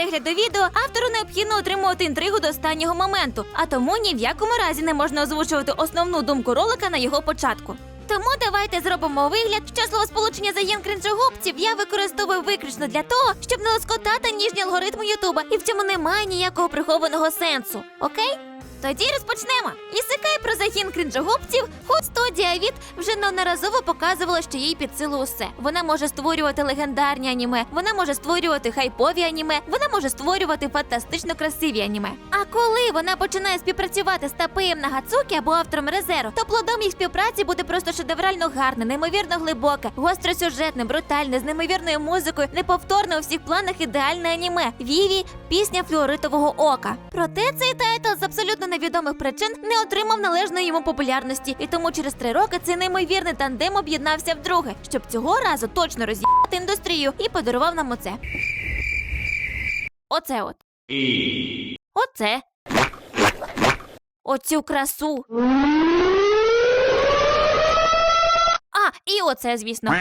перегляду відео автору необхідно отримувати інтригу до останнього моменту, а тому ні в якому разі не можна озвучувати основну думку ролика на його початку. Тому давайте зробимо вигляд, що словосполучення загін кринжогубців я використовую виключно для того, щоб не лоскотати ніжні алгоритми Ютуба, і в цьому немає ніякого прихованого сенсу. Окей? Тоді розпочнемо. Ісикай про загін крінжогубців, хоч студія від вже неодноразово показувала, що їй під силу усе. Вона може створювати легендарні аніме, вона може створювати хайпові аніме, вона може створювати фантастично красиві аніме. А коли вона починає співпрацювати з Тапеєм Нагацукі або автором Резеру, то плодом їх співпраці буде просто шедеврально гарне, неймовірно глибоке, гостросюжетне, брутальне, з неймовірною музикою, неповторне у всіх планах ідеальне аніме. Віві пісня флюоритового ока. Проте цей тайтл з абсолютно невідомих причин не отримав належної йому популярності, і тому через три роки цей неймовірний тандем об'єднався вдруге, щоб цього разу точно роз'їхати індустрію і подарував нам оце. Оце от. Оце. Оцю красу. А, і оце, звісно.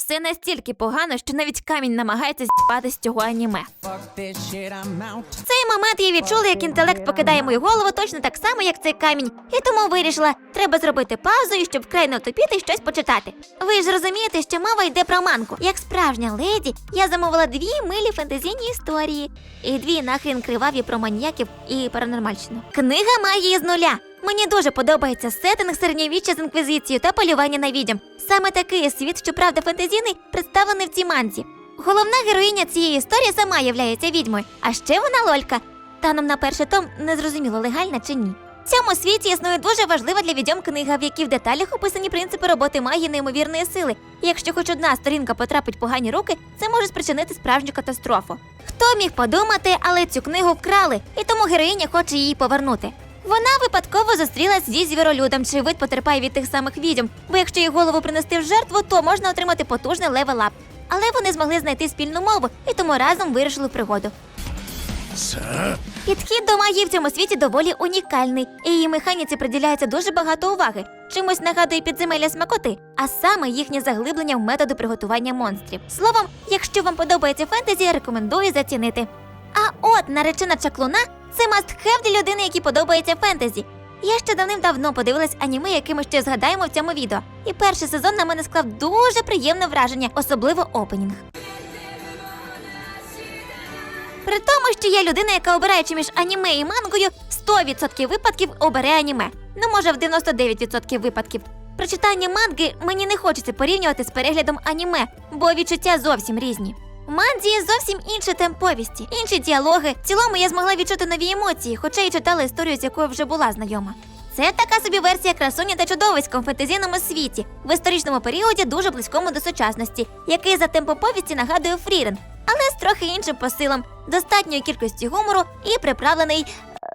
Все настільки погано, що навіть камінь намагається з'їбати з цього аніме. В цей момент я відчула, як інтелект покидає мою голову точно так само, як цей камінь, і тому вирішила, треба зробити паузу і щоб вкрай не отопіти і щось почитати. Ви ж розумієте, що мова йде про манку. Як справжня леді, я замовила дві милі фентезійні історії і дві нахрін криваві про маніяків і паранормальщину. Книга магії з нуля. Мені дуже подобається сеттинг середньовіччя з інквізицією та полювання на відьом. Саме такий світ, щоправда, фентезійний, представлений в цій манці. Головна героїня цієї історії сама являється відьмою, а ще вона лолька. Таном на перший том не зрозуміло, легальна чи ні. В цьому світі існує дуже важлива для відьом книга, в якій в деталях описані принципи роботи магії неймовірної сили. Якщо хоч одна сторінка потрапить в погані руки, це може спричинити справжню катастрофу. Хто міг подумати, але цю книгу вкрали, і тому героїня хоче її повернути. Вона випадково зустрілась зі звіролюдом, чий вид потерпає від тих самих відьом, бо якщо їх голову принести в жертву, то можна отримати потужний левел-ап. Але вони змогли знайти спільну мову і тому разом вирішили в пригоду. Підхід до магії в цьому світі доволі унікальний, і її механіці приділяється дуже багато уваги. Чимось нагадує підземелля смакоти, а саме їхнє заглиблення в методи приготування монстрів. Словом, якщо вам подобається фентезі, рекомендую зацінити. А от наречена чаклуна це must-have для людини, якій подобається фентезі. Я ще давним-давно подивилась аніме, яке ми ще згадаємо в цьому відео. І перший сезон на мене склав дуже приємне враження, особливо опенінг. При тому, що я людина, яка обираючи між аніме і мангою, 100% випадків обере аніме. Ну, може, в 99% випадків. При читанні манги мені не хочеться порівнювати з переглядом аніме, бо відчуття зовсім різні. Є зовсім інші темповісті, інші діалоги. В цілому я змогла відчути нові емоції, хоча й читала історію, з якою вже була знайома. Це така собі версія красуні та чудовиська в фентезійному світі, в історичному періоді дуже близькому до сучасності, який за темпом повісті нагадує Фрірен, але з трохи іншим посилом, достатньої кількості гумору і приправлений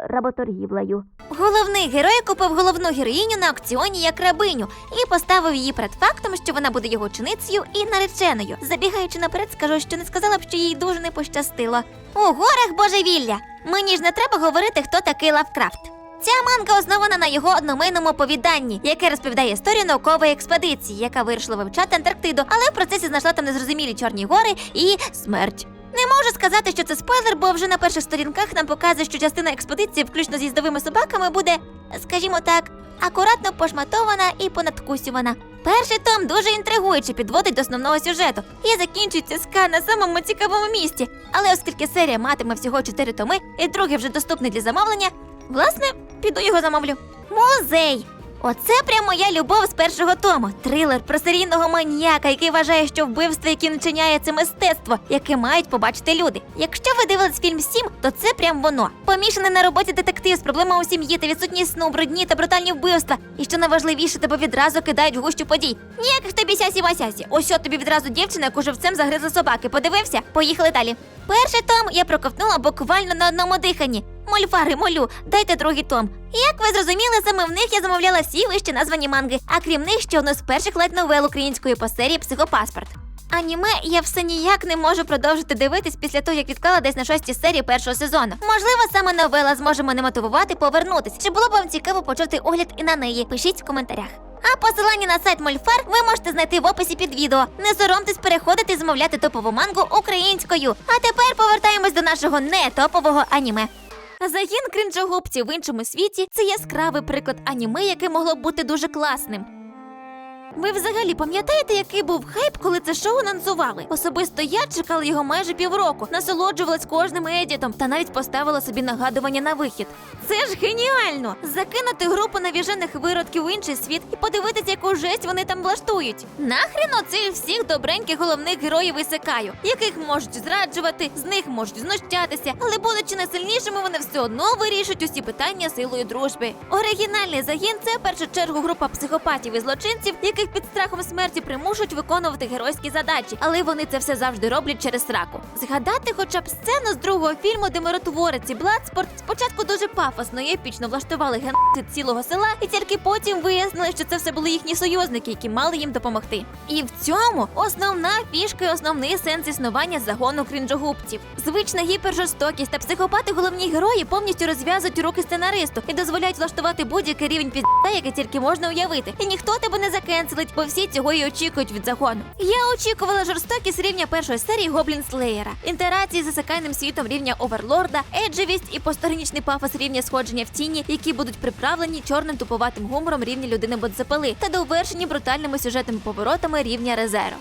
работоргівлею. Головний герой купив головну героїню на аукціоні як рабиню і поставив її перед фактом, що вона буде його чиницею і нареченою. Забігаючи наперед, скажу, що не сказала б, що їй дуже не пощастило. У горах божевілля! Мені ж не треба говорити, хто такий Лавкрафт. Ця манга основана на його одномийному оповіданні, яке розповідає історію наукової експедиції, яка вирішила вивчати Антарктиду, але в процесі знайшла там незрозумілі чорні гори і смерть. Не можу сказати, що це спойлер, бо вже на перших сторінках нам показує, що частина експедиції, включно з їздовими собаками, буде, скажімо так, акуратно пошматована і понадкусювана. Перший том дуже інтригуюче підводить до основного сюжету і закінчується ска на самому цікавому місці. Але оскільки серія матиме всього чотири томи, і другий вже доступний для замовлення, власне, піду його замовлю. Музей! Оце прям моя любов з першого тому. Трилер про серійного маніяка, який вважає, що вбивство, яке він вчиняє, це мистецтво, яке мають побачити люди. Якщо ви дивились фільм Сім, то це прям воно. Помішаний на роботі детектив з проблемами у сім'ї та відсутність сну, брудні та брутальні вбивства. І що найважливіше, тебе відразу кидають в гущу подій. Ніяких тобі сясі васясі. Ось що тобі відразу дівчина, яку живцем загризли собаки. Подивився? Поїхали далі. Перший том я проковтнула буквально на одному диханні. Мольфари, молю, дайте другий том. Як ви зрозуміли, саме в них я замовляла всі вище названі манги, а крім них ще одну з перших лайт новел української по серії Психопаспорт. Аніме я все ніяк не можу продовжити дивитись після того, як відклала десь на шостій серії першого сезону. Можливо, саме новела зможе мене мотивувати повернутись. Чи було б вам цікаво почути огляд і на неї? Пишіть в коментарях. А посилання на сайт Мольфар ви можете знайти в описі під відео. Не соромтесь переходити і замовляти топову мангу українською. А тепер повертаємось до нашого не топового аніме. Загін крінжогубців в іншому світі це яскравий приклад аніме, яке могло б бути дуже класним. Ви взагалі пам'ятаєте, який був хайп, коли це шоу анонсували? Особисто я чекала його майже півроку, насолоджувалась кожним едітом та навіть поставила собі нагадування на вихід. Це ж геніально! Закинути групу навіжених виродків у інший світ і подивитися, яку жесть вони там влаштують. Нахрен оцих всіх добреньких головних героїв ісикаю, яких можуть зраджувати, з них можуть знущатися, але будучи найсильнішими, вони все одно вирішують усі питання силою дружби. Оригінальний загін це в першу чергу група психопатів і злочинців, яких під страхом смерті примушують виконувати геройські задачі, але вони це все завжди роблять через сраку. Згадати хоча б сцену з другого фільму, де миротворець і Бладспорт спочатку дуже пафосно і епічно влаштували геноцид цілого села, і тільки потім вияснили, що це все були їхні союзники, які мали їм допомогти. І в цьому основна фішка і основний сенс існування загону крінжогубців. Звична гіпержорстокість та психопати головні герої повністю розв'язують руки сценаристу і дозволяють влаштувати будь-який рівень пізда, який тільки можна уявити. І ніхто тебе не закенселить, бо всі цього і очікують від загону. Я очікувала жорстокість рівня першої серії Гоблін Слеєра, інтерації з засекайним світом рівня Оверлорда, еджевість і постгранічний пафос рівня сходження в тіні, які будуть приправлені чорним туповатим гумором рівня людини Бодзепели та довершені брутальними сюжетними поворотами рівня Резеро.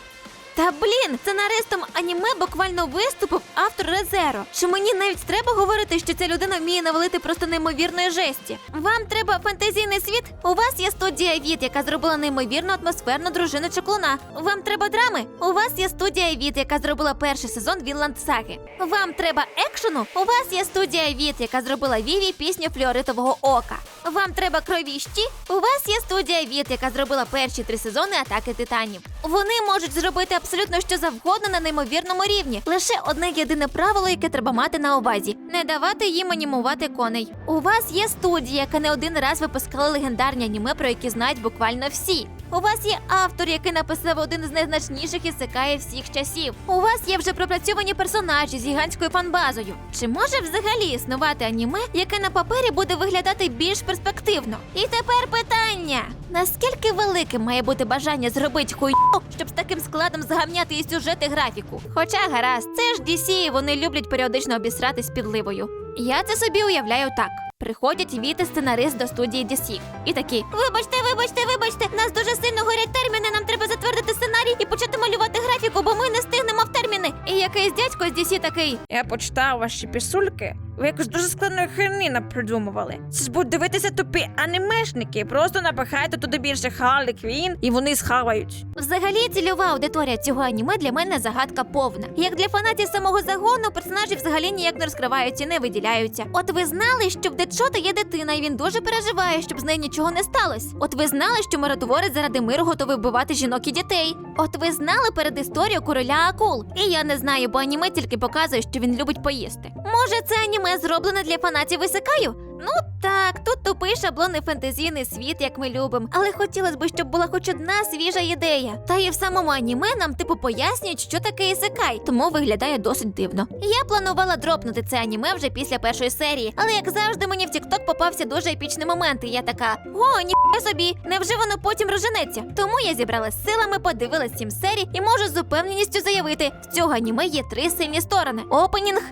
Та блін, сценаристом аніме буквально виступив автор Резеро. Що мені навіть треба говорити, що ця людина вміє навалити просто неймовірної жесті. Вам треба фантазійний світ? У вас є студія Віт, яка зробила неймовірну атмосферну дружину чаклуна. Вам треба драми? У вас є студія Віт, яка зробила перший сезон Вінланд Саги. Вам треба екшену? У вас є студія Віт, яка зробила Віві пісню флюоритового ока. Вам треба кровіщі? У вас є студія Віт, яка зробила перші три сезони атаки титанів. Вони можуть зробити абсолютно що завгодно на неймовірному рівні. Лише одне єдине правило, яке треба мати на увазі: не давати їм анімувати коней. У вас є студія, яка не один раз випускала легендарні аніме, про які знають буквально всі. У вас є автор, який написав один з найзначніших ісекаїв всіх часів. У вас є вже пропрацьовані персонажі з гігантською фанбазою. Чи може взагалі існувати аніме, яке на папері буде виглядати більш перспективно? І тепер питання: наскільки великим має бути бажання зробити хуйню, щоб з таким складом згамняти і сюжет і графіку? Хоча гаразд, це ж DC, вони люблять періодично обісратись підливою. Я це собі уявляю так. Приходять віти сценарист до студії DC. І такі: Вибачте, вибачте, вибачте, нас дуже сильно горять терміни. Нам треба затвердити сценарій і почати малювати графіку, бо ми не встигнемо в терміни. І якийсь дядько з DC такий. Я почитав ваші пісульки. Ви якось дуже складної херні напридумували. Це ж будуть дивитися тупі анімешники. Просто напихайте туди більше Харлі Квін, і вони схавають. Взагалі, цільова аудиторія цього аніме для мене загадка повна. Як для фанатів самого загону, персонажі взагалі ніяк не розкриваються, не виділяються. От ви знали, що в Дедшота є дитина, і він дуже переживає, щоб з нею нічого не сталося. От ви знали, що миротворець заради миру готовий вбивати жінок і дітей. От ви знали перед історію короля акул. І я не знаю, бо аніме тільки показує, що він любить поїсти. Може, це аніме зроблене для фанатів Ісикаю? Ну так, тут тупий шаблонний фентезійний світ, як ми любимо. Але хотілося б, щоб була хоч одна свіжа ідея. Та і в самому аніме нам типу пояснюють, що таке ісикай, тому виглядає досить дивно. Я планувала дропнути це аніме вже після першої серії, але як завжди, мені в TikTok попався дуже епічний момент, і я така: о, ні собі, невже воно потім розженеться? Тому я зібрала силами, подивилась сім серій і можу з упевненістю заявити: з цього аніме є три сильні сторони: опенінг.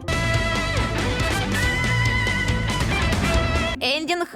Ендінг.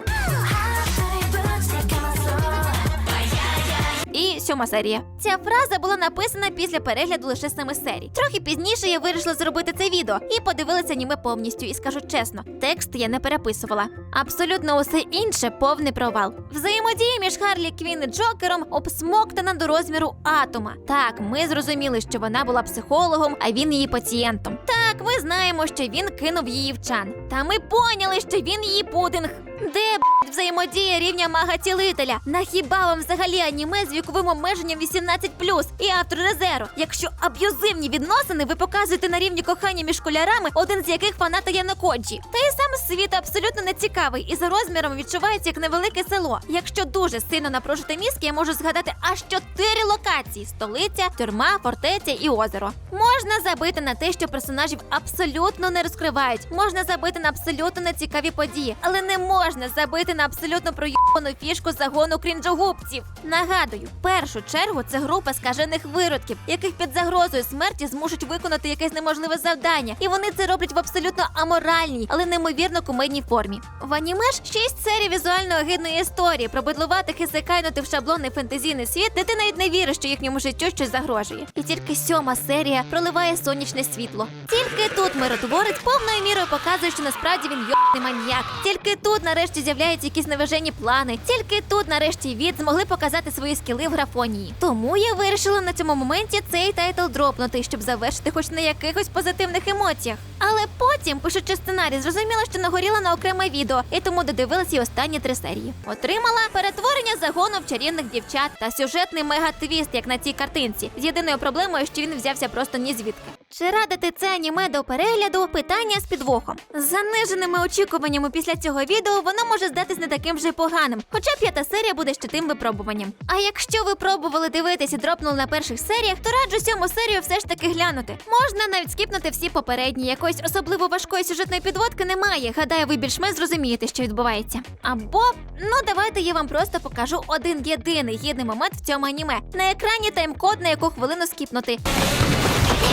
І сьома серія. Ця фраза була написана після перегляду лише семи серій. Трохи пізніше я вирішила зробити це відео і подивилася аніме повністю. І скажу чесно, текст я не переписувала. Абсолютно усе інше повний провал. Взаємодія між Харлі Квін і Джокером обсмоктана до розміру атома. Так, ми зрозуміли, що вона була психологом, а він її пацієнтом. Так, ми знаємо, що він кинув її в чан. Та ми поняли, що він її пудинг. Де б***ь, взаємодія рівня мага-цілителя? На хіба вам взагалі аніме з віковим обмеженням 18+, і автор Резеро? Якщо аб'юзивні відносини ви показуєте на рівні кохання між школярами, один з яких фаната Янокоджі. Та й сам світ абсолютно не цікавий і за розміром відчувається як невелике село. Якщо дуже сильно напружити мізки, я можу згадати аж чотири локації: столиця, тюрма, фортеця і озеро. Можна забити на те, що персонажів абсолютно не розкривають. Можна забити на абсолютно нецікаві події, але не можна можна забити на абсолютно проєбану фішку загону крінжогубців. Нагадую, в першу чергу це група скажених виродків, яких під загрозою смерті змушуть виконати якесь неможливе завдання, і вони це роблять в абсолютно аморальній, але неймовірно кумедній формі. В аніме ж шість серій візуально огидної історії про бидлуватих і закайнутих в шаблонний фентезійний світ, де ти навіть не віриш, що їхньому життю щось загрожує. І тільки сьома серія проливає сонячне світло. Тільки тут миротворець повною мірою показує, що насправді він йобаний маньяк. Тільки тут нарешті з'являються якісь невижені плани. Тільки тут нарешті від змогли показати свої скіли в графонії. Тому я вирішила на цьому моменті цей тайтл дропнути, щоб завершити хоч на якихось позитивних емоціях. Але потім, пишучи сценарій, зрозуміла, що нагоріла на окреме відео, і тому додивилася останні три серії. Отримала перетворення загону в чарівних дівчат та сюжетний мегатвіст, як на цій картинці, з єдиною проблемою, що він взявся просто ні звідки. Чи радити це аніме до перегляду? Питання з підвохом. З заниженими очікуваннями після цього відео воно може здатись не таким вже поганим, хоча п'ята серія буде ще тим випробуванням. А якщо ви пробували дивитись і дропнули на перших серіях, то раджу сьому серію все ж таки глянути. Можна навіть скіпнути всі попередні. Якоїсь особливо важкої сюжетної підводки немає. Гадаю, ви більш-менш зрозумієте, що відбувається. Або ну давайте я вам просто покажу один єдиний гідний момент в цьому аніме. На екрані тайм-код, на яку хвилину скіпнути.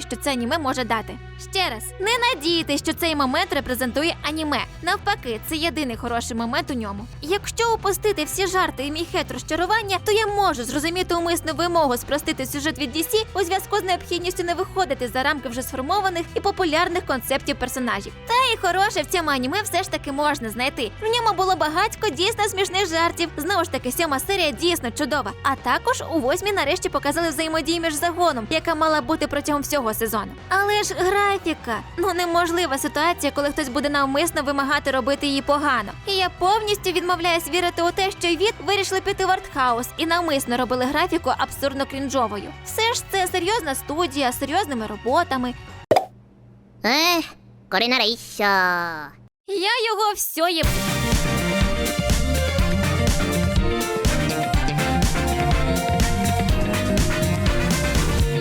єдине, що це аніме може дати. Ще раз, не надійтесь, що цей момент репрезентує аніме. Навпаки, це єдиний хороший момент у ньому. Якщо опустити всі жарти і мій хет розчарування, то я можу зрозуміти умисну вимогу спростити сюжет від DC у зв'язку з необхідністю не виходити за рамки вже сформованих і популярних концептів персонажів. Та і хороше в цьому аніме все ж таки можна знайти. В ньому було багатько дійсно смішних жартів. Знову ж таки, сьома серія дійсно чудова. А також у восьмій нарешті показали взаємодію між загоном, яка мала бути протягом всього цього сезону. Але ж графіка ну неможлива ситуація, коли хтось буде навмисно вимагати робити її погано. І я повністю відмовляюсь вірити у те, що від вирішили піти в артхаус і навмисно робили графіку абсурдно крінжовою. Все ж це серйозна студія, з серйозними роботами. Ех, корінарейся. Я його все є.